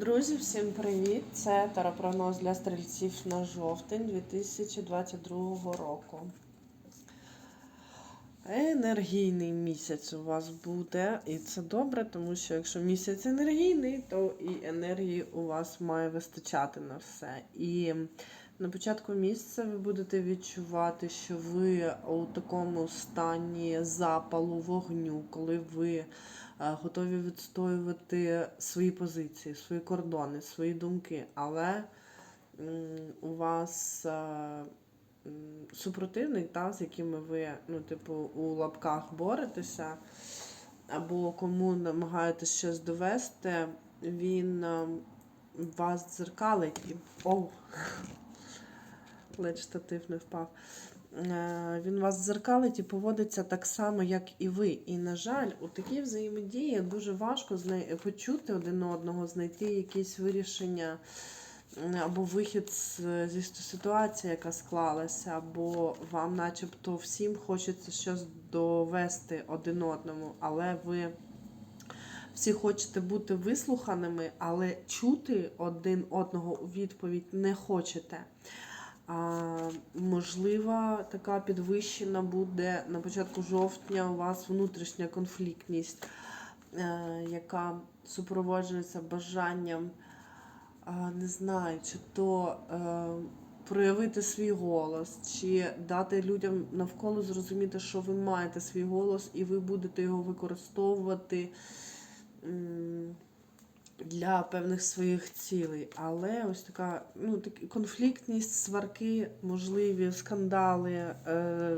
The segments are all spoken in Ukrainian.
Друзі, всім привіт! Це таропрогноз для стрільців на жовтень 2022 року. Енергійний місяць у вас буде, і це добре, тому що якщо місяць енергійний, то і енергії у вас має вистачати на все. І на початку місяця ви будете відчувати, що ви у такому стані запалу вогню, коли ви е, готові відстоювати свої позиції, свої кордони, свої думки. Але у вас е, супротивник, та, з якими ви, ну, типу, у лапках боретеся, або кому намагаєтесь щось довести, він е, вас дзеркалить і. Оу! Ледь впав. Е, Він вас дзеркалить і поводиться так само, як і ви. І, на жаль, у такій взаємодії дуже важко почути один одного, знайти якісь вирішення або вихід зі ситуації, яка склалася, або вам, начебто, всім хочеться щось довести один одному, але ви. Всі хочете бути вислуханими, але чути один одного у відповідь не хочете. Можливо, така підвищена буде на початку жовтня у вас внутрішня конфліктність, е, яка супроводжується бажанням, не знаю, чи то е, проявити свій голос, чи дати людям навколо зрозуміти, що ви маєте свій голос, і ви будете його використовувати. Для певних своїх цілей. Але ось така ну, так, конфліктність, сварки, можливі скандали е,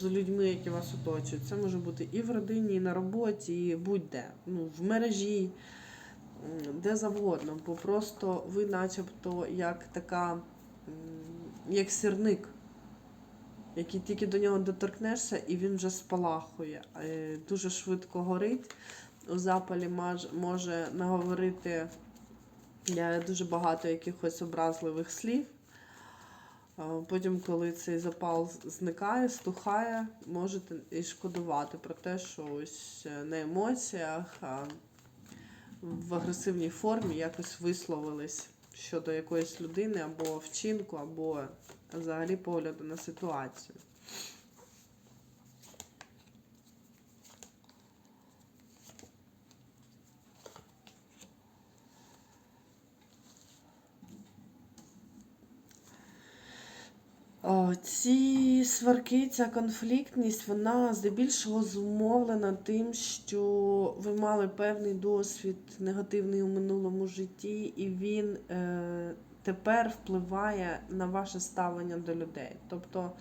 з людьми, які вас оточують. Це може бути і в родині, і на роботі, і будь-де, ну, в мережі, де завгодно. Бо просто ви, начебто, як така, як сірник. Який тільки до нього доторкнешся, і він вже спалахує, е, дуже швидко горить у запалі може наговорити дуже багато якихось образливих слів. Потім, коли цей запал зникає, стухає, можете і шкодувати про те, що ось е, на емоціях, а в агресивній формі якось висловились щодо якоїсь людини або вчинку, або взагалі погляду на ситуацію. Ці сварки, ця конфліктність, вона здебільшого зумовлена тим, що ви мали певний досвід негативний у минулому житті, і він е, тепер впливає на ваше ставлення до людей. Тобто,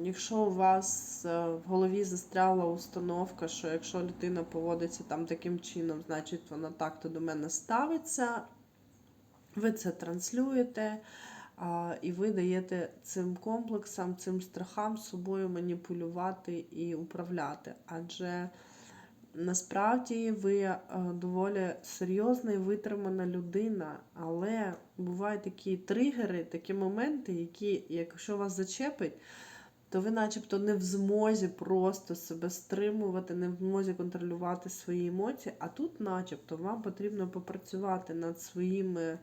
якщо у вас е, в голові застряла установка, що якщо людина поводиться там таким чином, значить вона так-то до мене ставиться, ви це транслюєте. І ви даєте цим комплексам, цим страхам собою маніпулювати і управляти. Адже насправді ви е, доволі серйозна і витримана людина, але бувають такі тригери, такі моменти, які, якщо вас зачепить, то ви начебто не в змозі просто себе стримувати, не в змозі контролювати свої емоції, а тут, начебто, вам потрібно попрацювати над своїми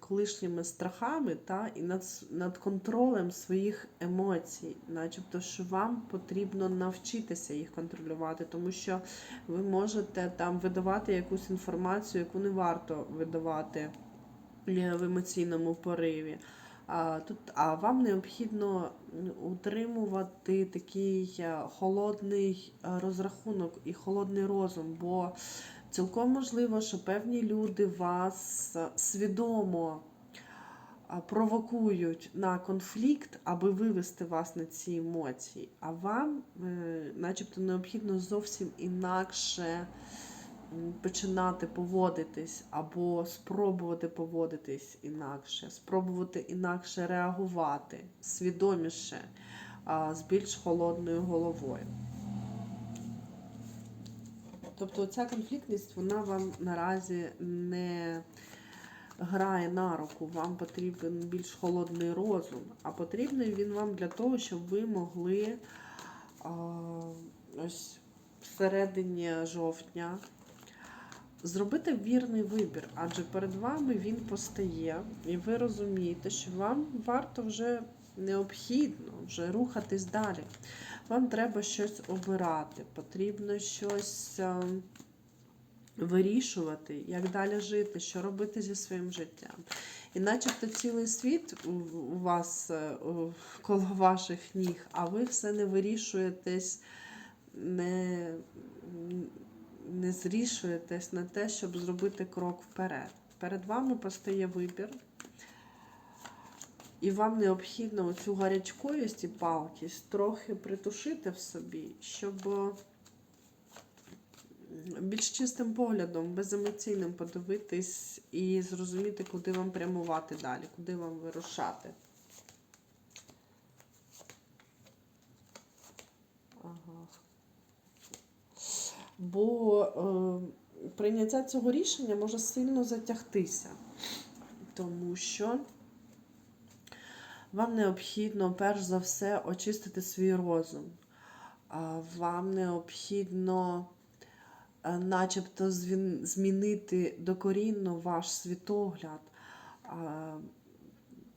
колишніми страхами та, і над, над контролем своїх емоцій, начебто, що вам потрібно навчитися їх контролювати, тому що ви можете там видавати якусь інформацію, яку не варто видавати е, в емоційному пориві. А, тут, а вам необхідно утримувати такий е, холодний е, розрахунок і холодний розум, бо цілком можливо, що певні люди вас е, свідомо провокують на конфлікт, аби вивести вас на ці емоції. А вам, е, начебто, необхідно зовсім інакше починати поводитись, або спробувати поводитись інакше, спробувати інакше реагувати, свідоміше, з більш холодною головою. Тобто ця конфліктність, вона вам наразі не грає на руку, вам потрібен більш холодний розум, а потрібний він вам для того, щоб ви могли а, ось всередині жовтня зробити вірний вибір, адже перед вами він постає, і ви розумієте, що вам варто вже необхідно вже рухатись далі. Вам треба щось обирати, потрібно щось е, вирішувати, як далі жити, що робити зі своїм життям. І начебто цілий світ у вас е, коло ваших ніг, а ви все не вирішуєтесь, не, не зрішуєтесь на те, щоб зробити крок вперед. Перед вами постає вибір. І вам необхідно цю гарячковість і палкість трохи притушити в собі, щоб е, більш чистим поглядом, беземоційним подивитись і зрозуміти, куди вам прямувати далі, куди вам вирушати. Бо е, прийняття цього рішення може сильно затягтися, тому що вам необхідно перш за все очистити свій розум. Вам необхідно е, начебто змінити докорінно ваш світогляд.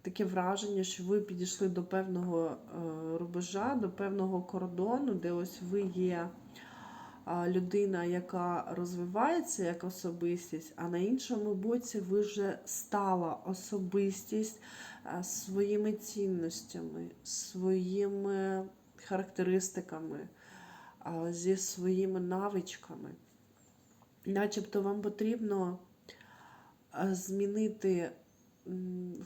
Таке враження, що ви підійшли до певного е, рубежа, до певного кордону, де ось ви є людина, яка розвивається як особистість, а на іншому боці ви вже стала особистість своїми цінностями, своїми характеристиками, зі своїми навичками. Начебто вам потрібно змінити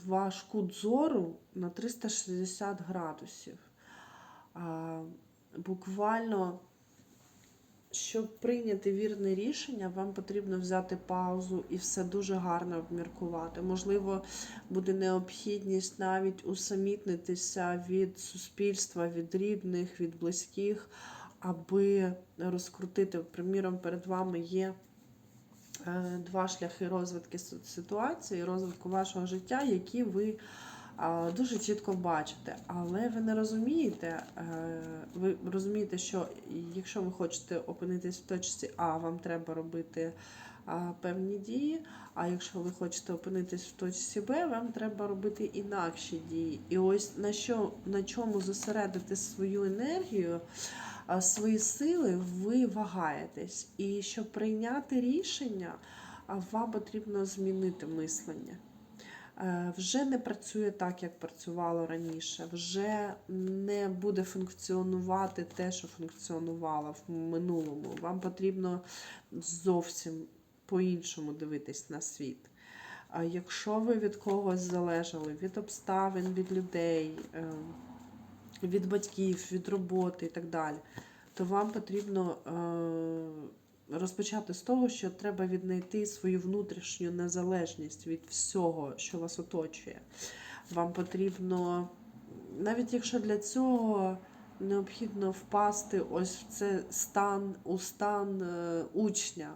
ваш кут зору на 360 градусів. Буквально щоб прийняти вірне рішення, вам потрібно взяти паузу і все дуже гарно обміркувати. Можливо, буде необхідність навіть усамітнитися від суспільства, від рідних, від близьких, аби розкрутити. Приміром, перед вами є е, два шляхи розвитку ситуації, розвитку вашого життя, які ви дуже чітко бачите. Але ви не розумієте, е, ви розумієте, що якщо ви хочете опинитись в точці А, вам треба робити певні дії. А якщо ви хочете опинитись в точці Б, вам треба робити інакші дії. І ось на що на чому зосередити свою енергію, свої сили, ви вагаєтесь. І щоб прийняти рішення, вам потрібно змінити мислення. Е, Вже не працює так, як працювало раніше, вже не буде функціонувати те, що функціонувало в минулому. Вам потрібно зовсім по-іншому дивитись на світ. А якщо ви від когось залежали, від обставин, від людей, е, від батьків, від роботи і так далі, то вам потрібно е, розпочати з того, що треба віднайти свою внутрішню незалежність від всього, що вас оточує. Вам потрібно, навіть якщо для цього необхідно впасти ось в це стан, у стан е, учня.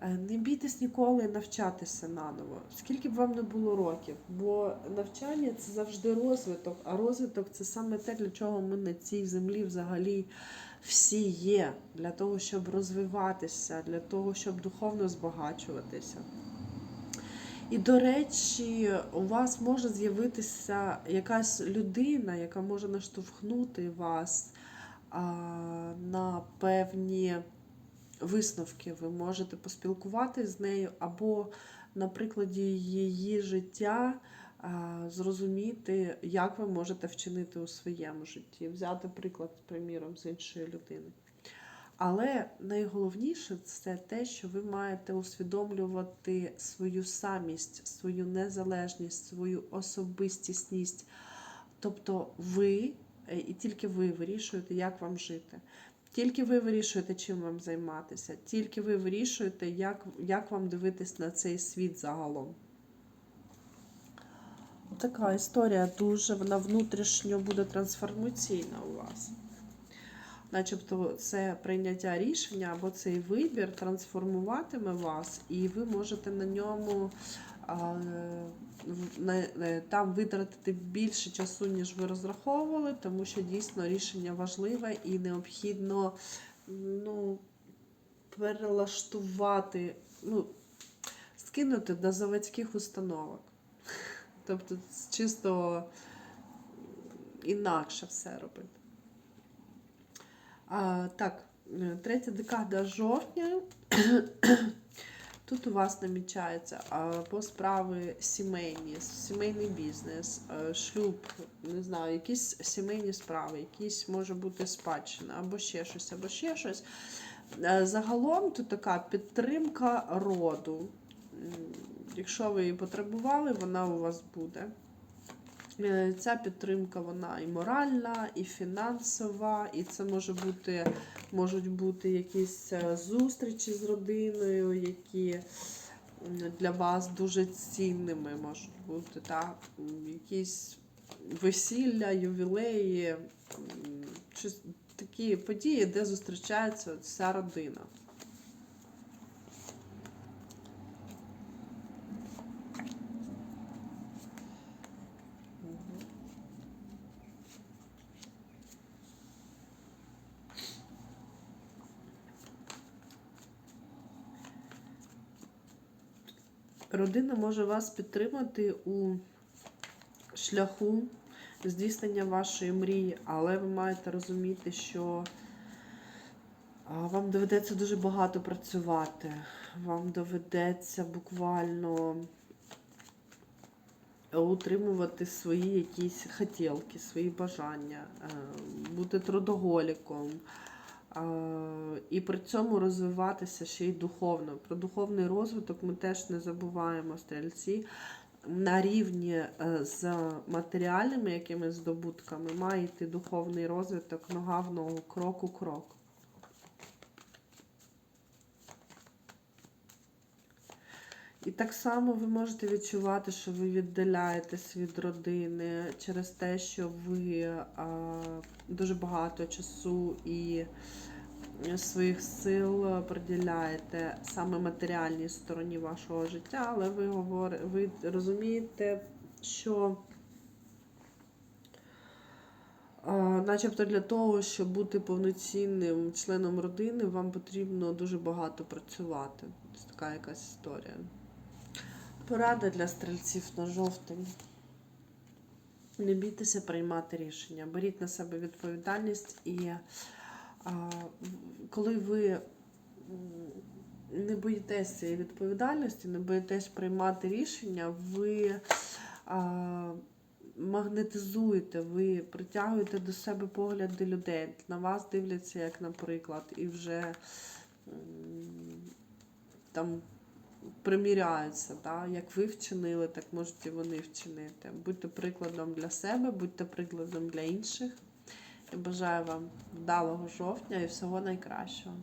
Е, Не бійтесь ніколи навчатися наново, скільки б вам не було років, бо навчання це завжди розвиток, а розвиток це саме те, для чого ми на цій землі взагалі всі є, для того, щоб розвиватися, для того, щоб духовно збагачуватися. І, до речі, у вас може з'явитися якась людина, яка може наштовхнути вас а, на певні висновки. Ви можете поспілкуватися з нею, або на прикладі її життя зрозуміти, як ви можете вчинити у своєму житті, взяти приклад, приміром, з іншої людини. Але найголовніше це те, що ви маєте усвідомлювати свою самість, свою незалежність, свою особистісність. Тобто ви е, і тільки ви вирішуєте, як вам жити. Тільки ви вирішуєте, чим вам займатися, тільки ви вирішуєте, як, як вам дивитись на цей світ загалом. Така історія дуже, вона внутрішньо буде трансформаційна у вас. Начебто це прийняття рішення або цей вибір трансформуватиме вас, і ви можете на ньому е, там витратити більше часу, ніж ви розраховували, тому що дійсно рішення важливе і необхідно ну, перелаштувати ну, скинути до заводських установок. Тобто чисто інакше все робити. А, так, третя декада жовтня. Тут у вас намічається по справи сімейні, сімейний бізнес, шлюб, не знаю, якісь сімейні справи, якісь може бути спадщина, або ще щось, або ще щось. Е, Загалом тут така підтримка роду. Якщо ви її потребували, вона у вас буде. Е, Ця підтримка вона і моральна, і фінансова, і це може бути, можуть бути якісь е, зустрічі з родиною, які для вас дуже цінними можуть бути. Так? Якісь весілля, ювілеї, такі події, де зустрічається вся родина. Родина може вас підтримати у шляху здійснення вашої мрії, але ви маєте розуміти, що вам доведеться дуже багато працювати. Вам доведеться буквально утримувати свої якісь хотілки, свої бажання, е, бути трудоголіком. І при цьому розвиватися ще й духовно. Про духовний розвиток ми теж не забуваємо, стрільці. На рівні е, з матеріальними якимись здобутками має йти духовний розвиток нога в ногу, крок у крок. І так само ви можете відчувати, що ви віддаляєтесь від родини через те, що ви а, дуже багато часу і своїх сил приділяєте саме матеріальній стороні вашого життя, але ви говор... ви розумієте, що начебто для того, щоб бути повноцінним членом родини, вам потрібно дуже багато працювати. Це така якась історія. Порада для стрільців на жовтень. Не бійтеся приймати рішення. Беріть на себе відповідальність і а, коли ви не боїтеся цієї відповідальності, не боїтесь приймати рішення, ви а, магнетизуєте, ви притягуєте до себе погляди людей. На вас дивляться, як наприклад, і вже там приміряються, да? як ви вчинили, так можуть і вони вчинити. Будьте прикладом для себе, будьте прикладом для інших. Я бажаю вам вдалого жовтня і всього найкращого.